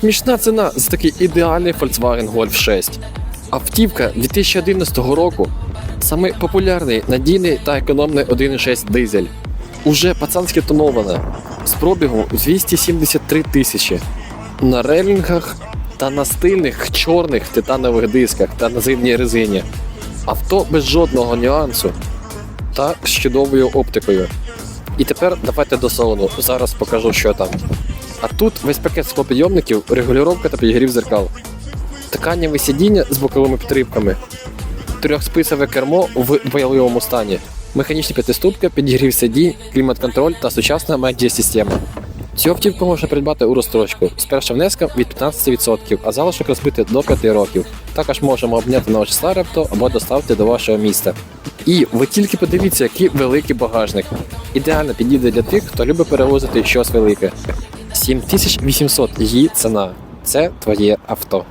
Смішна ціна за такий ідеальний Volkswagen Golf 6. Автівка 2011 року. Самий популярний, надійний та економний 1.6 дизель. Уже пацанськи тонована. З пробігу 273 тисячі. На релінгах та на стильних чорних титанових дисках та на зимній резині. Авто без жодного нюансу та з чудовою оптикою. І тепер давайте до салону. Зараз покажу, що там. А тут весь пакет склопідйомників, регулювання та підігрів зеркал. Тканеве сидіння з боковими підтримками. Трьохсписове кермо в бойовому стані. Механічні п'ятиступки, підігрів сидінь, клімат-контроль та сучасна медіа-система. Цю автівку можна придбати у розстрочку з першим внеском від 15%, а залишок розбити до 5 років. Також можемо обняти на ваше старе або доставити до вашого міста. І ви тільки подивіться, який великий багажник. Ідеально підійде для тих, хто любить перевозити щось велике. 7800 її ціна. Це твоє авто.